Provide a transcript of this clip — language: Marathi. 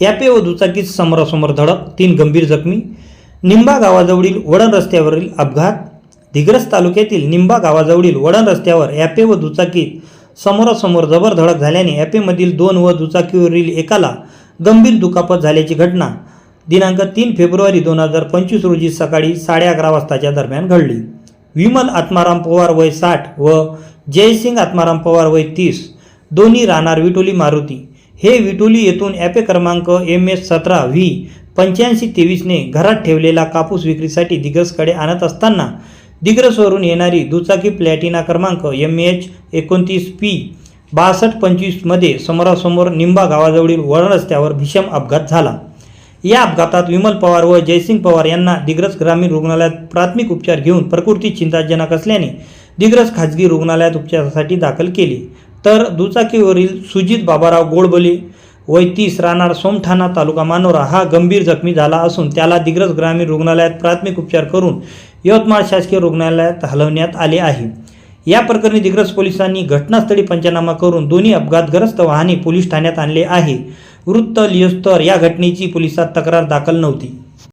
यापे व दुचाकीत समोरासमोर धडक तीन गंभीर जखमी. निंबा गावाजवळील वडण रस्त्यावरील अपघात. दिग्रस तालुक्यातील निंबा गावाजवळील वडण रस्त्यावर ॲपे व दुचाकीत समोरासमोर जबर धडक झाल्याने यापेमधील दोन व दुचाकीवरील एकाला गंभीर दुखापत झाल्याची घटना दिनांक तीन फेब्रुवारी दोन हजार पंचवीस रोजी सकाळी साडे अकरा वाजताच्या दरम्यान घडली. विमल आत्माराम पवार वय साठ व जयसिंग आत्माराम पवार वय तीस. दोन्ही राहणार विटोली मारुती. हे विटोली येथून ॲपे क्रमांक एम एस सतरा व्ही पंच्याऐंशी तेवीसने घरात ठेवलेला कापूस विक्रीसाठी दिग्रसकडे आणत असताना दिग्रसवरून येणारी दुचाकी प्लॅटिना क्रमांक एम एच एकोणतीस पी बासष्ट पंचवीसमध्ये समोरासमोर निंबा गावाजवळील वळण रस्त्यावर भीषण अपघात झाला. या अपघातात विमल पवार व जयसिंग पवार यांना दिग्रस ग्रामीण रुग्णालयात प्राथमिक उपचार घेऊन प्रकृती चिंताजनक असल्याने दिग्रस खाजगी रुग्णालयात उपचारासाठी दाखल केले. तर दुचाकीवरील सुजित बाबाराव गोडबोले वय तीस राहणार सोमठाणा तालुका मानोरा हा गंभीर जखमी झाला असून त्याला दिग्रस ग्रामीण रुग्णालयात प्राथमिक उपचार करून यवतमाळ शासकीय रुग्णालयात हलवण्यात आले आहे. या प्रकरणी दिग्रस पोलिसांनी घटनास्थळी पंचनामा करून दोन्ही अपघातग्रस्त वाहने पोलीस ठाण्यात आणले आहे. वृत्त लियोस्तर या घटनेची पोलिसात तक्रार दाखल नव्हती.